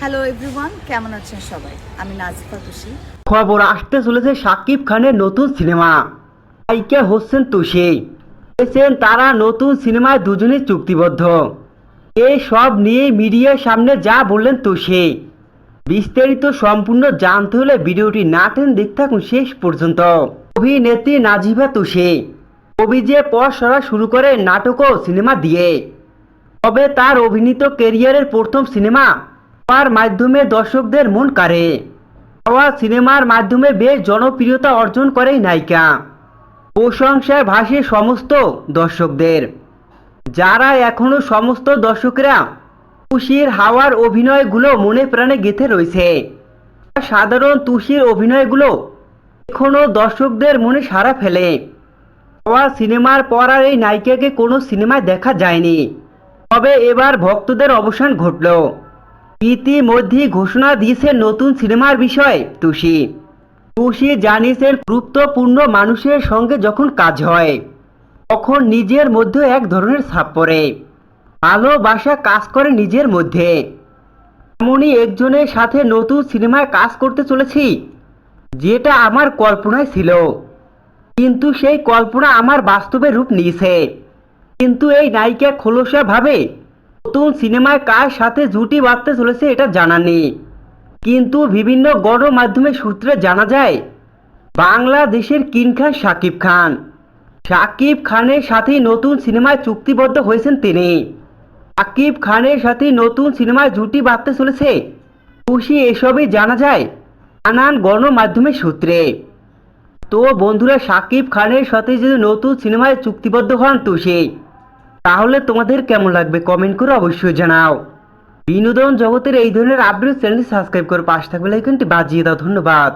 Hello everyone কেমন আছেন সবাই? আমি নাজিফা খবর আসতে চলেছে শাকিব খানের নতুন সিনেমা। নায়িকা হচ্ছেন তুষি। বলেছেন তারা নতুন সিনেমায় দুজনেই চুক্তিবদ্ধ। এই সব নিয়ে মিডিয়ার সামনে যা বললেন তুষি। বিস্তারিত সম্পূর্ণ জানতে হলে ভিডিওটি না টেন দেখতে থাকুন শেষ পর্যন্ত। অভিনেত্রী নাজিবা তুষি। অভিজে পড়াশোনা শুরু করে নাটক ও সিনেমা দিয়ে। তবে তার অভিনীত কেরিয়ারের প্রথম সিনেমা তার মাধ্যমে দর্শকদের মন কাড়ে। হাওয়া সিনেমার মাধ্যমে বেশ জনপ্রিয়তা অর্জন করে নায়িকা। প্রশংসায় ভাসে সমস্ত দর্শকদের। যারা এখনও সমস্ত দর্শকরা তুষির হাওয়ার অভিনয়গুলো মনে প্রাণে গেঁথে রয়েছে। সাধারণ তুষির অভিনয়গুলো এখনও দর্শকদের মনে সাড়া ফেলে। হাওয়া সিনেমার পর আর এই নায়িকাকে কোনো সিনেমায় দেখা যায়নি। তবে এবার ভক্তদের অবসান ঘটল। ইতিমধ্যে ঘোষণা দিয়েছে নতুন সিনেমার বিষয়ে, তুষি। তুষি জানিয়েছেন গুরুত্বপূর্ণ মানুষের সঙ্গে যখন কাজ হয়, তখন নিজের মধ্যে এক ধরনের ছাপ পড়ে। ভালোবাসা কাজ করে নিজের মধ্যে। এমনই একজনের সাথে নতুন সিনেমায় কাজ করতে চলেছি, যেটা আমার কল্পনায় ছিল। কিন্তু সেই কল্পনা আমার বাস্তবে রূপ নিয়েছে। কিন্তু এই নায়িকা খোলসা ভাবে নতুন সিনেমায় কার সাথে জুটি বাঁধতে চলেছে এটা জানা নেই। কিন্তু বিভিন্ন গণমাধ্যমের সূত্রে জানা যায়, বাংলাদেশের কিং খান শাকিব খান। শাকিব খানের সাথেই নতুন সিনেমায় চুক্তিবদ্ধ হয়েছেন তিনি। শাকিব খানের সাথে নতুন সিনেমায় জুটি বাঁধতে চলেছে। খুশি এসবই জানা যায় নানান গণমাধ্যমের সূত্রে। তো বন্ধুরা, শাকিব খানের সাথে যদি নতুন সিনেমায় চুক্তিবদ্ধ হন তুষি তাহলে তোমাদের কেমন লাগবে? কমেন্ট করে অবশ্যই জানাও। বিনোদন জগতের এই ধরনের আপডেট চ্যানেলটি সাবস্ক্রাইব করে পাশ থাকবে লাইকনটি বাজিয়ে দাও। ধন্যবাদ।